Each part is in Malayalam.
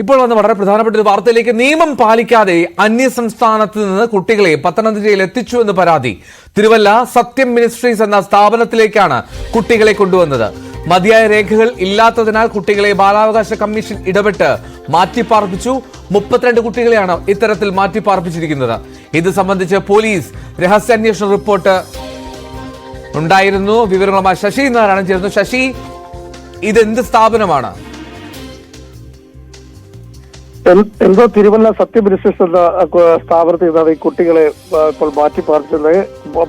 ഇപ്പോൾ വന്ന വളരെ പ്രധാനപ്പെട്ട ഒരു വാർത്തയിലേക്ക് നിയമം പാലിക്കാതെ അന്യ സംസ്ഥാനത്ത് നിന്ന് കുട്ടികളെ പത്തനംതിട്ടയിൽ എത്തിച്ചു എന്ന് പരാതി. തിരുവല്ല സത്യം മിനിസ്ട്രീസ് എന്ന സ്ഥാപനത്തിലേക്കാണ് കുട്ടികളെ കൊണ്ടുവന്നത്. മതിയായ രേഖകൾ ഇല്ലാത്തതിനാൽ കുട്ടികളെ ബാലാവകാശ കമ്മീഷൻ ഇടപെട്ട് മാറ്റിപ്പാർപ്പിച്ചു. മുപ്പത്തിരണ്ട് കുട്ടികളെയാണ് ഇത്തരത്തിൽ മാറ്റിപ്പാർപ്പിച്ചിരിക്കുന്നത്. ഇത് സംബന്ധിച്ച് പോലീസ് രഹസ്യാന്വേഷണ റിപ്പോർട്ട് ഉണ്ടായിരുന്നു. വിവരങ്ങളുമായി ശശി നാരായണൻ ചേർന്നു ശശി ഇതെന്ത് സ്ഥാപനമാണ്? എന്തോ തിരുവല്ല സത്യപരിശിഷ്ട സ്ഥാപനത്തിൽ നിന്നാണ് ഈ കുട്ടികളെ ഇപ്പോൾ മാറ്റി പാർപ്പിച്ചത്.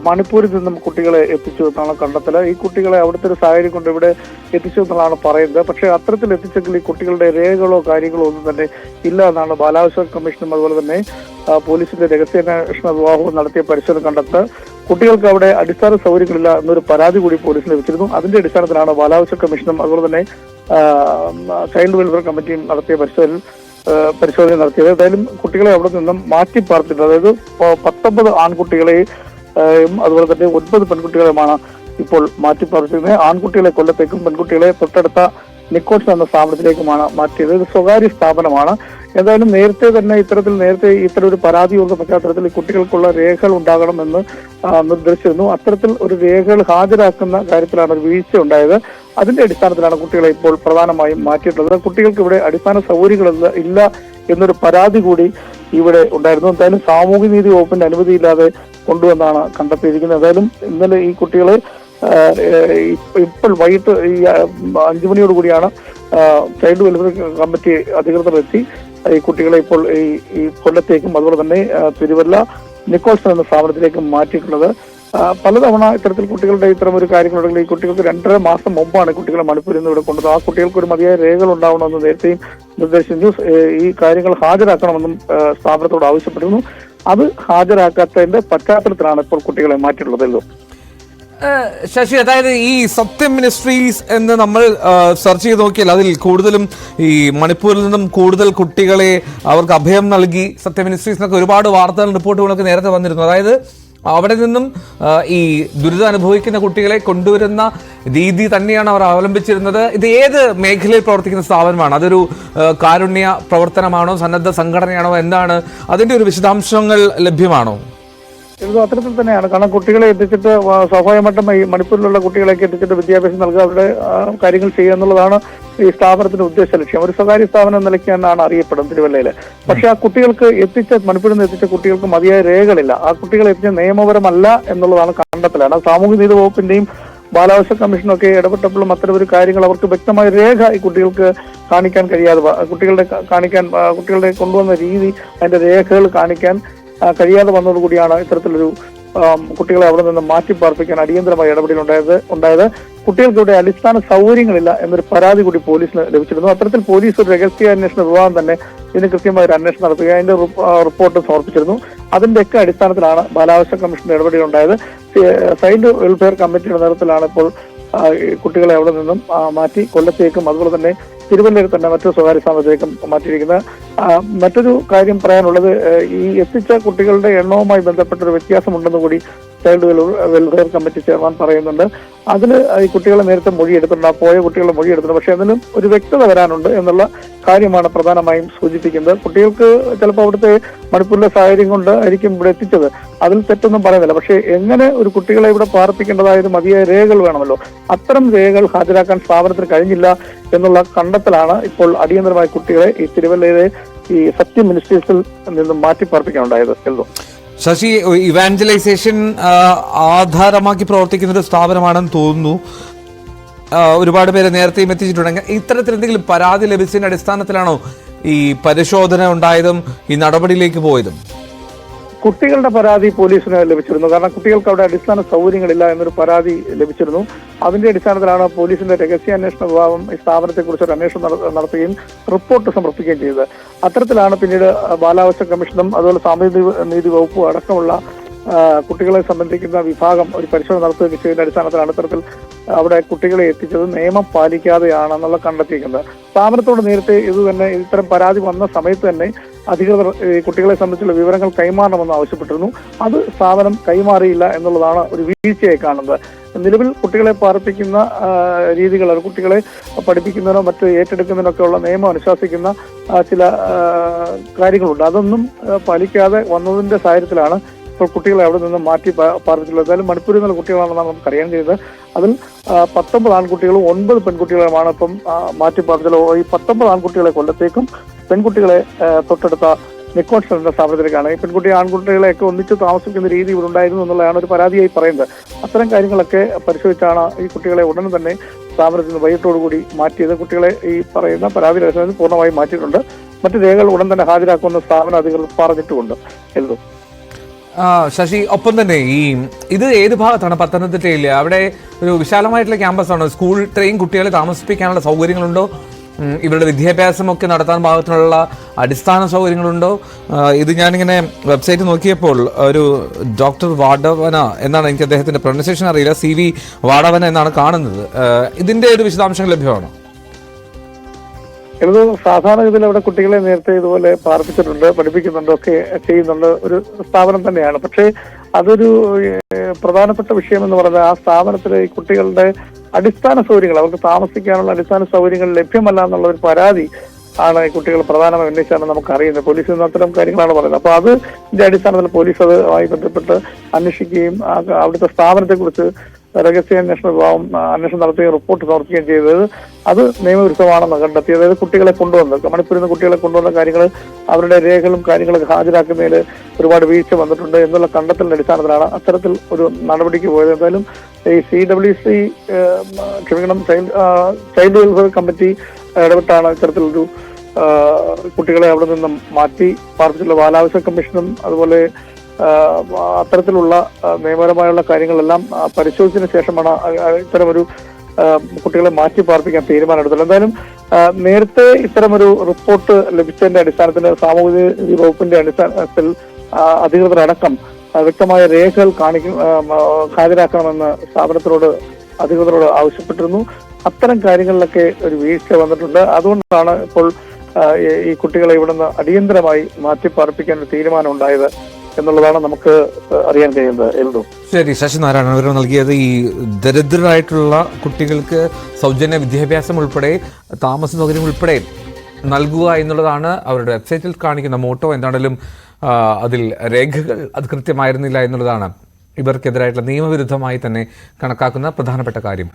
മണിപ്പൂരിൽ നിന്നും കുട്ടികളെ എത്തിച്ചു എന്നാണ് കണ്ടെത്തൽ. ഈ കുട്ടികളെ അവിടുത്തെ ഒരു സാഹചര്യം കൊണ്ട് ഇവിടെ എത്തിച്ചു എന്നുള്ളതാണ് പറയുന്നത്. പക്ഷേ അത്തരത്തിൽ എത്തിച്ചെങ്കിൽ ഈ കുട്ടികളുടെ രേഖകളോ കാര്യങ്ങളോ ഒന്നും തന്നെ ഇല്ല എന്നാണ് ബാലാവകാശ കമ്മീഷനും അതുപോലെ തന്നെ പോലീസിന്റെ രഹസ്യാന്വേഷണ വിഭാഗവും നടത്തിയ പരിശോധന കണ്ടെത്ത കുട്ടികൾക്ക് അവിടെ അടിസ്ഥാന സൗകര്യങ്ങളില്ല എന്നൊരു പരാതി കൂടി പോലീസിന് ലഭിച്ചിരുന്നു. അതിന്റെ അടിസ്ഥാനത്തിലാണ് ബാലാവകാശ കമ്മീഷനും അതുപോലെ തന്നെ ചൈൽഡ് വെൽഫെയർ കമ്മിറ്റിയും നടത്തിയ പരിശോധനയിൽ ഏഹ് പരിശോധന നടത്തിയത്. ഏതായാലും കുട്ടികളെ അവിടെ നിന്നും മാറ്റി പാർത്തിട്ടുണ്ട്. അതായത് പത്തൊമ്പത് ആൺകുട്ടികളെയും അതുപോലെ തന്നെ ഒൻപത് പെൺകുട്ടികളെയുമാണ് ഇപ്പോൾ മാറ്റി പാർപ്പിച്ചിരുന്നത് ആൺകുട്ടികളെ കൊല്ലത്തേക്കും പെൺകുട്ടികളെ തൊട്ടടുത്ത നിക്കോട്സ് എന്ന സ്ഥാപനത്തിലേക്കുമാണ് മാറ്റിയത്. ഇത് സ്വകാര്യ സ്ഥാപനമാണ്. ഏതായാലും നേരത്തെ തന്നെ ഇത്തരത്തിൽ നേരത്തെ ഇത്തരം ഒരു പരാതി ഉള്ള പശ്ചാത്തലത്തിൽ കുട്ടികൾക്കുള്ള രേഖകൾ ഉണ്ടാകണമെന്ന് നിർദ്ദേശിച്ചിരുന്നു. അത്തരത്തിൽ ഒരു രേഖകൾ ഹാജരാക്കുന്ന കാര്യത്തിലാണ് ഒരു വീഴ്ച ഉണ്ടായത്. അതിന്റെ അടിസ്ഥാനത്തിലാണ് കുട്ടികളെ ഇപ്പോൾ പ്രധാനമായും മാറ്റിയിട്ടുള്ളത്. കുട്ടികൾക്ക് ഇവിടെ അടിസ്ഥാന സൗകര്യങ്ങൾ ഇല്ല എന്നൊരു പരാതി കൂടി ഇവിടെ ഉണ്ടായിരുന്നു. എന്തായാലും സാമൂഹ്യ നീതി വകുപ്പിന്റെ അനുമതിയില്ലാതെ കൊണ്ടുവന്നാണ് കണ്ടെത്തിയിരിക്കുന്നത്. എന്തായാലും ഇന്നലെ ഈ കുട്ടികളെ ഇപ്പോൾ വൈകിട്ട് ഈ അഞ്ചു മണിയോട് കൂടിയാണ് ആ, ചൈൽഡ് വെൽഫെയർ കമ്മിറ്റി അധികൃതർ എത്തി. ഈ കുട്ടികളെ ഇപ്പോൾ ഈ ഈ കൊല്ലത്തേക്കും അതുപോലെ തന്നെ തിരുവല്ല നിക്കോൾസൺ എന്ന സ്ഥാപനത്തിലേക്കും മാറ്റിയിട്ടുള്ളത്. പലതവണ ഇത്തരത്തിൽ കുട്ടികളുടെ ഇത്തരം ഒരു കാര്യങ്ങളുണ്ടെങ്കിൽ ഈ കുട്ടികൾക്ക് രണ്ടര മാസം മുമ്പാണ് കുട്ടികളെ മണിപ്പൂരിൽ നിന്ന് ഇവിടെ കൊണ്ടത് ആ കുട്ടികൾക്ക് ഒരു മതിയായ രേഖകൾ ഉണ്ടാവണമെന്ന് നേരത്തെയും നിർദ്ദേശിച്ചു. ഈ കാര്യങ്ങൾ ഹാജരാക്കണമെന്നും സ്ഥാപനത്തോട് ആവശ്യപ്പെട്ടിരുന്നു. അത് ഹാജരാക്കാത്തതിന്റെ പശ്ചാത്തലത്തിലാണ് ഇപ്പോൾ കുട്ടികളെ മാറ്റിയിട്ടുള്ളത് ശശി അതായത് ഈ സത്യം മിനിസ്ട്രീസ് എന്ന് നമ്മൾ സെർച്ച് ചെയ്ത് നോക്കിയാൽ അതിൽ കൂടുതലും ഈ മണിപ്പൂരിൽ നിന്നും കൂടുതൽ കുട്ടികളെ അവർക്ക് അഭയം നൽകി സത്യം മിനിസ്ട്രീസ് എന്നൊക്കെ ഒരുപാട് വാർത്തകൾ റിപ്പോർട്ടുകളൊക്കെ നേരത്തെ വന്നിരുന്നു. അതായത് അവിടെ നിന്നും ഈ ദുരിതം അനുഭവിക്കുന്ന കുട്ടികളെ കൊണ്ടുവരുന്ന രീതി തന്നെയാണ് അവർ അവലംബിച്ചിരുന്നത്. ഇത് ഏത് മേഖലയിൽ പ്രവർത്തിക്കുന്ന സ്ഥാപനമാണ്? അതൊരു കാരുണ്യ പ്രവർത്തനമാണോ? സന്നദ്ധ സംഘടനയാണോ? എന്താണ്? അതിന്റെ ഒരു വിശദാംശങ്ങൾ ലഭ്യമാണോ? ഇത് അത്തരത്തിൽ തന്നെയാണ്. കാരണം കുട്ടികളെ എത്തിച്ചിട്ട് സ്വാഭാവികമായിട്ടും ഈ മണിപ്പൂരിലുള്ള കുട്ടികളെയൊക്കെ എത്തിച്ചിട്ട് വിദ്യാഭ്യാസം നൽകുക അവരുടെ കാര്യങ്ങൾ ചെയ്യുക എന്നുള്ളതാണ് ഈ സ്ഥാപനത്തിന്റെ ഉദ്ദേശ ലക്ഷ്യം. ഒരു സ്വകാര്യ സ്ഥാപനം എന്ന നിലയ്ക്ക് തന്നെയാണ് അറിയപ്പെടുന്നത് തിരുവല്ലയിൽ പക്ഷെ ആ കുട്ടികൾക്ക് എത്തിച്ച മണിപ്പൂരിൽ നിന്ന് എത്തിച്ച കുട്ടികൾക്ക് മതിയായ രേഖകളില്ല. ആ കുട്ടികളെ എത്തിച്ച നിയമപരമല്ല എന്നുള്ളതാണ് കണ്ടെത്തലാണ്. സാമൂഹ്യ നീതി വകുപ്പിന്റെയും ബാലാവകാശ കമ്മീഷനൊക്കെ ഇടപെട്ടപ്പോഴും അത്തരം ഒരു കാര്യങ്ങൾ അവർക്ക് വ്യക്തമായ രേഖ ഈ കുട്ടികൾക്ക് കാണിക്കാൻ കഴിയാതെ കുട്ടികളുടെ കാണിക്കാൻ കുട്ടികളുടെ കൊണ്ടുവന്ന രീതി അതിന്റെ രേഖകൾ കാണിക്കാൻ കഴിയാതെ വന്നതോടുകൂടിയാണ് ഇത്തരത്തിലൊരു കുട്ടികളെ അവിടെ നിന്ന് മാറ്റി പാർപ്പിക്കാൻ അടിയന്തരമായ ഇടപെടൽ ഉണ്ടായത്. ഉണ്ടായത് കുട്ടികൾക്ക് ഇവിടെ അടിസ്ഥാന സൗകര്യങ്ങളില്ല എന്നൊരു പരാതി കൂടി പോലീസിന് ലഭിച്ചിരുന്നു. അത്തരത്തിൽ പോലീസ് ഒരു രഹസ്യാന്വേഷണ വിഭാഗം തന്നെ ഇതിന് കൃത്യമായ ഒരു അന്വേഷണം നടത്തുക അതിന്റെ റിപ്പോർട്ട് സമർപ്പിച്ചിരുന്നു. അതിന്റെയൊക്കെ അടിസ്ഥാനത്തിലാണ് ബാലാവകാശ കമ്മീഷന്റെ ഇടപെടൽ ഉണ്ടായത് സൈൽഡ് വെൽഫെയർ കമ്മിറ്റിയുടെ നേതൃത്വത്തിലാണ് ഇപ്പോൾ കുട്ടികളെ അവിടെ നിന്നും മാറ്റി കൊല്ലത്തേക്കും അതുപോലെ തന്നെ തിരുവല്ലയിൽ തന്നെ മറ്റു സ്വകാര്യ സ്ഥാപനത്തിലേക്കും മാറ്റിയിരിക്കുന്നത്. മറ്റൊരു കാര്യം പറയാനുള്ളത് ഈ എത്തിച്ച കുട്ടികളുടെ എണ്ണവുമായി ബന്ധപ്പെട്ടൊരു വ്യത്യാസമുണ്ടെന്ന് കൂടി ചൈൽഡ് വെൽഫെയർ കമ്മിറ്റി ചെയർമാൻ പറയുന്നുണ്ട്. അതിൽ ഈ കുട്ടികളെ നേരത്തെ മൊഴിയെടുത്തിട്ടുണ്ട് ആ പോയ കുട്ടികളുടെ മൊഴിയെടുത്തിട്ടുണ്ട്. പക്ഷേ അതിലും ഒരു വ്യക്തത വരാനുണ്ട് എന്നുള്ള കാര്യമാണ് പ്രധാനമായും സൂചിപ്പിക്കുന്നത്. കുട്ടികൾക്ക് ചിലപ്പോൾ അവിടുത്തെ മണിപ്പൂരിലെ സാഹചര്യം കൊണ്ട് ആയിരിക്കും ഇവിടെ എത്തിച്ചത്. അതിൽ തെറ്റൊന്നും പറയുന്നില്ല. പക്ഷേ എങ്ങനെ ഒരു കുട്ടികളെ ഇവിടെ പാർപ്പിക്കേണ്ടതായത് മതിയായ രേഖകൾ വേണമല്ലോ? അത്തരം രേഖകൾ ഹാജരാക്കാൻ സ്ഥാപനത്തിന് കഴിഞ്ഞില്ല എന്നുള്ള കണ്ടെത്തലാണ് ഇപ്പോൾ അടിയന്തരമായി കുട്ടികളെ ഈ തിരുവല്ലയിലെ ഈ സത്യ മിനിസ്റ്റേഴ്സിൽ നിന്നും മാറ്റി പാർപ്പിക്കാനുണ്ടായത് എല്ലോ ശശി ഇവാഞ്ചലൈസേഷൻ ആധാരമാക്കി പ്രവർത്തിക്കുന്ന ഒരു സ്ഥാപനമാണെന്ന് തോന്നുന്നു. ഒരുപാട് പേര് നേരത്തെയും എത്തിച്ചിട്ടുണ്ടെങ്കിൽ ഇത്തരത്തിൽ എന്തെങ്കിലും പരാതി ലഭിച്ചതിന്റെ അടിസ്ഥാനത്തിലാണോ ഈ പരിശോധന ഉണ്ടായതും ഈ നടപടിയിലേക്ക് പോയതും? കുട്ടികളുടെ പരാതി പോലീസിന് ലഭിച്ചിരുന്നു. കാരണം കുട്ടികൾക്ക് അവിടെ അടിസ്ഥാന സൗകര്യങ്ങളില്ല എന്നൊരു പരാതി ലഭിച്ചിരുന്നു. അതിന്റെ അടിസ്ഥാനത്തിലാണ് പോലീസിന്റെ രഹസ്യാന്വേഷണ വിഭാഗം ഈ സ്ഥാപനത്തെക്കുറിച്ച് ഒരു അന്വേഷണം നടത്തുകയും റിപ്പോർട്ട് സമർപ്പിക്കുകയും ചെയ്തത്. അത്തരത്തിലാണ് പിന്നീട് ബാലാവസ്ഥ കമ്മീഷനും അതുപോലെ സാമൂഹ്യ നീതി വകുപ്പും അടക്കമുള്ള കുട്ടികളെ സംബന്ധിക്കുന്ന വിഭാഗം ഒരു പരിശോധന നടത്തുകയും ചെയ്തതിന്റെ അടിസ്ഥാനത്തിലാണ് ഇത്തരത്തിൽ അവിടെ കുട്ടികളെ എത്തിച്ചത്. നിയമം പാലിക്കാതെയാണെന്നുള്ള കണ്ടെത്തിയിരിക്കുന്നത്. സ്ഥാപനത്തോട് നേരത്തെ ഇത് തന്നെ ഇത്തരം പരാതി വന്ന സമയത്ത് തന്നെ അധികൃതർ കുട്ടികളെ സംബന്ധിച്ചുള്ള വിവരങ്ങൾ കൈമാറണമെന്ന് ആവശ്യപ്പെട്ടിരുന്നു. അത് സ്ഥാപനം കൈമാറിയില്ല എന്നുള്ളതാണ് ഒരു വീഴ്ചയായി കാണുന്നത്. നിലവിൽ കുട്ടികളെ പാർപ്പിക്കുന്ന രീതികൾ കുട്ടികളെ പഠിപ്പിക്കുന്നതിനോ മറ്റ് ഏറ്റെടുക്കുന്നതിനോ ഉള്ള നിയമം അനുശാസിക്കുന്ന ചില കാര്യങ്ങളുണ്ട്. അതൊന്നും പാലിക്കാതെ വന്നതിന്റെ സാഹചര്യത്തിലാണ് ഇപ്പോൾ കുട്ടികളെ അവിടെ നിന്ന് മാറ്റി പാർപ്പിച്ചിട്ടുള്ളത്. എന്തായാലും മണിപ്പൂരിൽ നിന്നുള്ള കുട്ടികളാണെന്നാണ് നമുക്ക് അറിയാൻ കഴിയുന്നത്. അതിൽ പത്തൊമ്പത് ആൺകുട്ടികളും ഒൻപത് പെൺകുട്ടികളുമാണ് ഇപ്പം മാറ്റി പാർപ്പിച്ചത്. ഈ പത്തൊമ്പത് ആൺകുട്ടികളെ കൊല്ലത്തേക്കും പെൺകുട്ടികളെ തൊട്ടടുത്ത നിക്കോൺ എന്ന സ്ഥാപനത്തിലേക്കാണ്. പെൺകുട്ടി ആൺകുട്ടികളെയൊക്കെ ഒന്നിച്ച് താമസിക്കുന്ന രീതി ഉണ്ടായിരുന്നു എന്നുള്ളതാണ് ഒരു പരാതിയായി പറയുന്നത്. അത്തരം കാര്യങ്ങളൊക്കെ പരിശോധിച്ചാണ് ഈ കുട്ടികളെ ഉടൻ തന്നെ സ്ഥാപനത്തിൽ നിന്ന് വൈകിട്ടോടുകൂടി മാറ്റിയത്. കുട്ടികളെ ഈ പറയുന്ന പരാതി രഹസ്യത്തിൽ പൂർണമായും മാറ്റിയിട്ടുണ്ട്. മറ്റു രേഖകൾ ഉടൻ തന്നെ ഹാജരാക്കുമെന്ന് സ്ഥാപന അധികൃതർ പറഞ്ഞിട്ടുമുണ്ട്. എഴുതു ശശി ഒപ്പം തന്നെ ഈ ഇത് ഏത് ഭാഗത്താണ്? പത്തനംതിട്ടയിൽ അവിടെ ഒരു വിശാലമായിട്ടുള്ള ക്യാമ്പസ് ആണോ സ്കൂൾ ഇത്രയും കുട്ടികളെ താമസിപ്പിക്കാനുള്ള സൗകര്യങ്ങളുണ്ടോ? ഇവരുടെ വിദ്യാഭ്യാസമൊക്കെ നടത്താൻ പാകത്തിനുള്ള അടിസ്ഥാന സൗകര്യങ്ങളുണ്ടോ? ഇത് ഞാനിങ്ങനെ വെബ്സൈറ്റ് നോക്കിയപ്പോൾ ഒരു ഡോക്ടർ വാടവന എന്നാണ് എനിക്ക് അദ്ദേഹത്തിന്റെ പ്രൊണൗൺസിയേഷൻ അറിയില്ല സി വി വാടവന എന്നാണ് കാണുന്നത്. ഇതിന്റെ ഒരു വിശദാംശങ്ങൾ ലഭ്യമാണോ? ഇത് സാധാരണ ഇതിൽ അവിടെ കുട്ടികളെ നേരത്തെ ഇതുപോലെ പാർപ്പിച്ചിട്ടുണ്ട് പഠിപ്പിക്കുന്നുണ്ട് ഒക്കെ ചെയ്യുന്നുണ്ട് ഒരു സ്ഥാപനം തന്നെയാണ്. പക്ഷേ അതൊരു പ്രധാനപ്പെട്ട വിഷയം എന്ന് പറഞ്ഞാൽ ആ സ്ഥാപനത്തിലെ കുട്ടികളുടെ അടിസ്ഥാന സൗകര്യങ്ങൾ അവർക്ക് താമസിക്കാനുള്ള അടിസ്ഥാന സൗകര്യങ്ങൾ ലഭ്യമല്ല എന്നുള്ള ഒരു പരാതി ആണ് ഈ കുട്ടികൾ പ്രധാനമായി ഉന്നയിച്ചാണ് നമുക്ക് അറിയുന്നത് പോലീസ് നിന്ന് അത്തരം കാര്യങ്ങളാണ് പറയുന്നത്. അപ്പൊ അതിന്റെ അടിസ്ഥാനത്തിൽ പോലീസ് അതുമായി ബന്ധപ്പെട്ട് അന്വേഷിക്കുകയും അവിടുത്തെ സ്ഥാപനത്തെ കുറിച്ച് രഹസ്യാന്വേഷണ വിഭാഗം അന്വേഷണം നടത്തുകയും റിപ്പോർട്ട് സമർപ്പിക്കുകയും ചെയ്തത് അത് നിയമവിരുദ്ധമാണെന്ന് കണ്ടെത്തി അതായത് കുട്ടികളെ കൊണ്ടുവന്ന് മണിപ്പൂരിൽ കുട്ടികളെ കൊണ്ടുവന്ന കാര്യങ്ങൾ അവരുടെ രേഖകളും കാര്യങ്ങളൊക്കെ ഹാജരാക്കുന്നതിൽ ഒരുപാട് വീഴ്ച വന്നിട്ടുണ്ട് എന്നുള്ള കണ്ടെത്തലിന്റെ അടിസ്ഥാനത്തിലാണ് അത്തരത്തിൽ ഒരു നടപടിക്ക് പോയത്. എന്തായാലും ഈ സി ഡബ്ല്യു സി ക്ഷമിക്കണം ചൈൽഡ് ചൈൽഡ് വെൽഫെയർ കമ്മിറ്റി ഇടപെട്ടാണ് ഇത്തരത്തിലൊരു കുട്ടികളെ അവിടെ നിന്നും മാറ്റി പാർപ്പിച്ചുള്ള ബാലാവശ്യ കമ്മീഷനും അതുപോലെ അത്തരത്തിലുള്ള നിയമപരമായുള്ള കാര്യങ്ങളെല്ലാം പരിശോധിച്ചതിന് ശേഷമാണ് ഇത്തരമൊരു കുട്ടികളെ മാറ്റി പാർപ്പിക്കാൻ തീരുമാനമെടുത്തത് എന്തായാലും നേരത്തെ ഇത്തരമൊരു റിപ്പോർട്ട് ലഭിച്ചതിന്റെ അടിസ്ഥാനത്തിൽ സാമൂഹിക വകുപ്പിന്റെ അടിസ്ഥാനത്തിൽ അധികൃതരടക്കം വ്യക്തമായ രേഖകൾ കാണിക്കും ഹാജരാക്കണമെന്ന് സ്ഥാപനത്തിനോട് അധികൃതരോട് ആവശ്യപ്പെട്ടിരുന്നു. അത്തരം കാര്യങ്ങളിലൊക്കെ ഒരു വീഴ്ച വന്നിട്ടുണ്ട്. അതുകൊണ്ടാണ് ഇപ്പോൾ ഈ- കുട്ടികളെ ഇവിടുന്ന് അടിയന്തരമായി മാറ്റി പാർപ്പിക്കാൻ ഒരു തീരുമാനം ഉണ്ടായത്. എന്നുള്ളതാണ് നമുക്ക് അറിയാൻ കഴിയുന്നത്. എൽദു ശരി ശശിനാരായണൻ വിവരം നൽകിയത് ഈ ദരിദ്രരായിട്ടുള്ള കുട്ടികൾക്ക് സൗജന്യ വിദ്യാഭ്യാസം ഉൾപ്പെടെ താമസ സൗകര്യം ഉൾപ്പെടെ നൽകുക എന്നുള്ളതാണ് അവരുടെ വെബ്സൈറ്റിൽ കാണിക്കുന്ന മോട്ടോ. എന്താണെങ്കിലും അതിൽ രേഖകൾ അത് കൃത്യമായിരുന്നില്ല എന്നുള്ളതാണ് ഇവർക്കെതിരായിട്ടുള്ള നിയമവിരുദ്ധമായി തന്നെ കണക്കാക്കുന്ന പ്രധാനപ്പെട്ട കാര്യം.